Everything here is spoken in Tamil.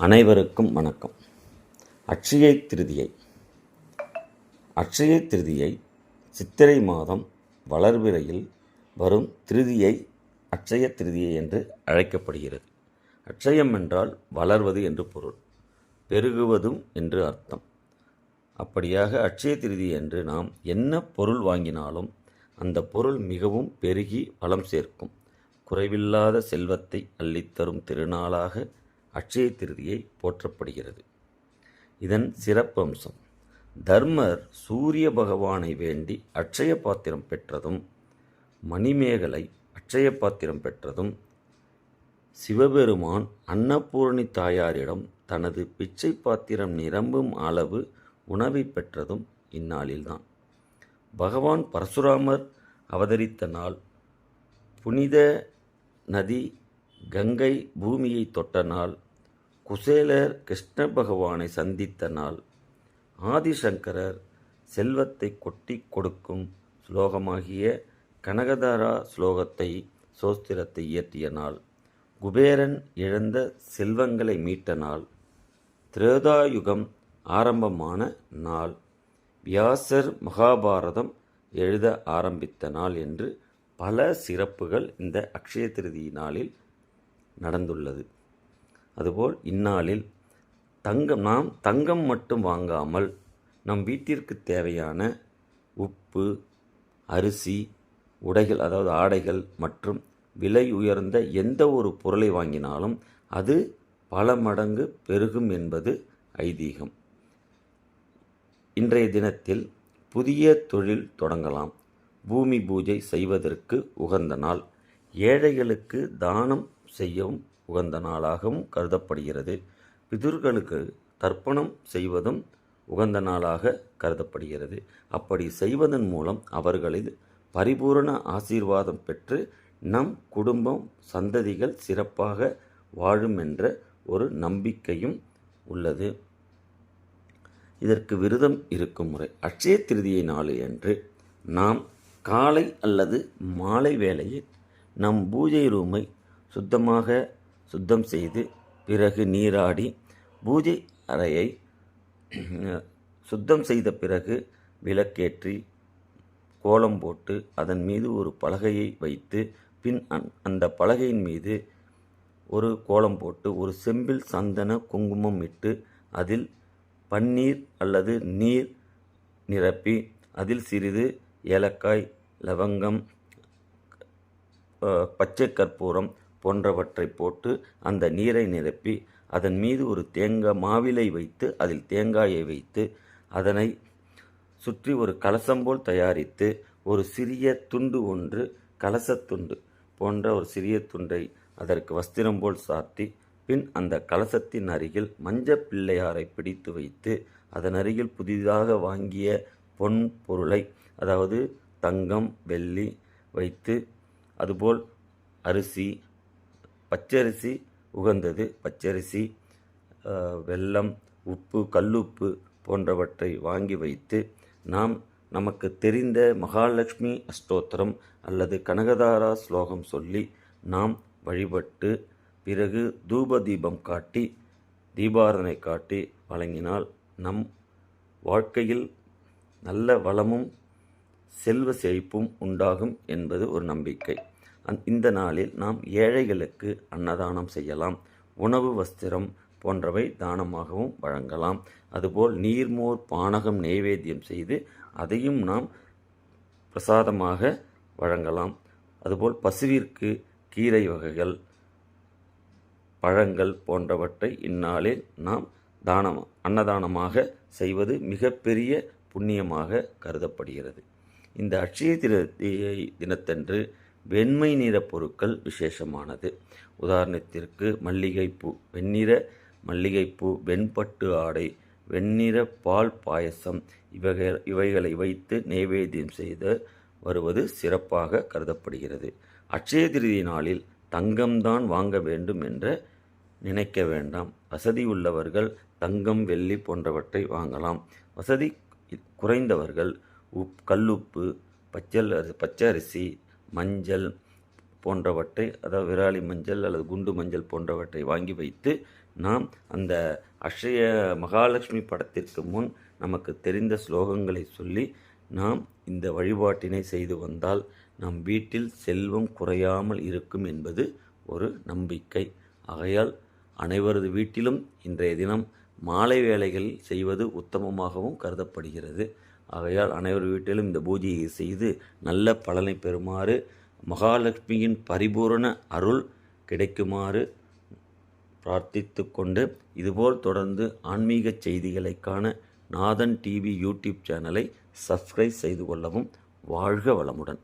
அனைவருக்கும் வணக்கம். அட்சய திருதியை. அட்சய திருதியை சித்திரை மாதம் வளர்விரையில் வரும் திருதியை அட்சய திருதியை என்று அழைக்கப்படுகிறது. அட்சயம் என்றால் வளர்வது என்று பொருள் பெருகுவதும் என்று அர்த்தம். அப்படியாக அட்சய திருதி என்று நாம் என்ன பொருள் வாங்கினாலும் அந்த பொருள் மிகவும் பெருகி வளம் சேர்க்கும். குறைவில்லாத செல்வத்தை அள்ளித்தரும் திருநாளாக அட்சய திருதியை போற்றப்படுகிறது. இதன் சிறப்பம்சம் தர்மர் சூரிய பகவானை வேண்டி அட்சய பாத்திரம் பெற்றதும் மணிமேகலை அட்சய பாத்திரம் பெற்றதும் சிவபெருமான் அன்னபூரணி தாயாரிடம் தனது பிச்சை பாத்திரம் நிரம்பும் அளவு உணவை பெற்றதும் இந்நாளில்தான். பகவான் பரசுராமர் அவதரித்த நாள் புனித நதி கங்கை பூமியை தொட்ட நாள் குசேலர் கிருஷ்ண பகவானை சந்தித்த நாள். ஆதிசங்கரர் செல்வத்தை கொட்டி கொடுக்கும் ஸ்லோகமாகிய கனகதாரா ஸ்லோகத்தை சோஸ்திரத்தை இயற்றிய நாள். குபேரன் இழந்த செல்வங்களை மீட்ட நாள். திரேதாயுகம் ஆரம்பமான நாள். வியாசர் மகாபாரதம் எழுத ஆரம்பித்த நாள் என்று பல சிறப்புகள் இந்த அக்ஷய திருதி நாளில் நடந்துள்ளது. அதுபோல் இந்நாளில் தங்கம் நாம் தங்கம் மட்டும் வாங்காமல் நம் வீட்டிற்கு தேவையான உப்பு அரிசி உடைகள் அதாவது ஆடைகள் மற்றும் விலை உயர்ந்த எந்த ஒரு பொருளை வாங்கினாலும் அது பல மடங்கு பெருகும் என்பது ஐதீகம். இன்றைய தினத்தில் புதிய தொழில் தொடங்கலாம். பூமி பூஜை செய்வதற்கு உகந்த நாள். ஏழைகளுக்கு தானம் செய்யவும் உகந்த நாளாகவும் கருதப்படுகிறது. பிதுர்களுக்கு தர்ப்பணம் செய்வதும் உகந்த நாளாக கருதப்படுகிறது. அப்படி செய்வதன் மூலம் அவர்களில் பரிபூரண ஆசீர்வாதம் பெற்று நம் குடும்பம் சந்ததிகள் சிறப்பாக வாழும் என்ற ஒரு நம்பிக்கையும் உள்ளது. இதற்கு விரதம் இருக்கும் முறை. அட்சய திருதியை நாள் என்று நாம் காலை அல்லது மாலை வேளையில் நம் பூஜை ரூமை சுத்தமாக சுத்தம் செய்து பிறகு நீராடி பூஜை அறையை சுத்தம் செய்த பிறகு விளக்கேற்றி கோலம் போட்டு அதன் மீது ஒரு பலகையை வைத்து பின் அந் அந்த பலகையின் மீது ஒரு கோலம் போட்டு ஒரு செம்பில் சந்தன குங்குமம் இட்டு அதில் பன்னீர் அல்லது நீர் நிரப்பி அதில் சிறிது ஏலக்காய் லவங்கம் பச்சை கற்பூரம் போன்றவற்றை போட்டு அந்த நீரை நிரப்பி அதன் மீது ஒரு தேங்காய் மாவிலை வைத்து அதில் தேங்காயை வைத்து அதனை சுற்றி ஒரு கலசம் போல் தயாரித்து ஒரு சிறிய துண்டு ஒன்று கலசத்துண்டு போன்ற ஒரு சிறிய துண்டை அதற்கு வஸ்திரம் போல் சாத்தி பின் அந்த கலசத்தின் அருகில் மஞ்ச பிள்ளையாரை பிடித்து வைத்து அதன் அருகில் புதிதாக வாங்கிய பொன் பொருளை அதாவது தங்கம் வெள்ளி வைத்து அதுபோல் அரிசி பச்சரிசி உகந்தது. பச்சரிசி வெல்லம் உப்பு கல்லுப்பு போன்றவற்றை வாங்கி வைத்து நாம் நமக்கு தெரிந்த மகாலட்சுமி அஷ்டோத்திரம் அல்லது கனகதாரா ஸ்லோகம் சொல்லி நாம் வழிபட்டு பிறகு தூப தீபம் காட்டி தீபாரதனை காட்டி வழங்கினால் நம் வாழ்க்கையில் நல்ல வளமும் செல்வ செழிப்பும் உண்டாகும் என்பது ஒரு நம்பிக்கை. இந்த நாளில் நாம் ஏழைகளுக்கு அன்னதானம் செய்யலாம். உணவு வஸ்திரம் போன்றவை தானமாகவும் வழங்கலாம். அதுபோல் நீர்மோர் பானகம் நெய்வேத்தியம் செய்து அதையும் நாம் பிரசாதமாக வழங்கலாம். அதுபோல் பசுவிற்கு கீரை வகைகள் பழங்கள் போன்றவற்றை இந்நாளில் நாம் தானம் அன்னதானமாக செய்வது மிகப்பெரிய புண்ணியமாக கருதப்படுகிறது. இந்த அட்சய தினத்தன்று வெண்மை நிற பொருட்கள் விசேஷமானது. உதாரணத்திற்கு மல்லிகைப்பூ வெண்ணிற மல்லிகைப்பூ வெண்பட்டு ஆடை வெண்ணிற பால் பாயசம் இவைகள் இவைகளை வைத்து நைவேத்தியம் செய்து வருவது சிறப்பாக கருதப்படுகிறது. அட்சய திருதி நாளில் தங்கம்தான் வாங்க வேண்டும் என்று நினைக்க வேண்டாம். வசதி உள்ளவர்கள் தங்கம் வெள்ளி போன்றவற்றை வாங்கலாம். வசதி குறைந்தவர்கள் உப் கல்லுப்பு பச்சல் பச்சரிசி மஞ்சள் போன்றவற்றை அதாவது விராலி மஞ்சள் அல்லது குண்டு மஞ்சள் போன்றவற்றை வாங்கி வைத்து நாம் அந்த அக்ஷய மகாலட்சுமி படத்திற்கு முன் நமக்கு தெரிந்த ஸ்லோகங்களை சொல்லி நாம் இந்த வழிபாட்டினை செய்து வந்தால் நம் வீட்டில் செல்வம் குறையாமல் இருக்கும் என்பது ஒரு நம்பிக்கை. ஆகையால் அனைவரது வீட்டிலும் இன்றைய தினம் மாலை வேளைகளில் செய்வது உத்தமமாகவும் கருதப்படுகிறது. ஆகையால் அனைவர் வீட்டிலும் இந்த பூஜையை செய்து நல்ல பலனை பெறுமாறு மகாலட்சுமியின் பரிபூரண அருள் கிடைக்குமாறு பிரார்த்தித்து கொண்டு இதுபோல் தொடர்ந்து ஆன்மீக செய்திகளை காண நாதன் டிவி யூடியூப் சேனலை சப்ஸ்கிரைப் செய்து கொள்ளவும் வாழ்க வளமுடன்.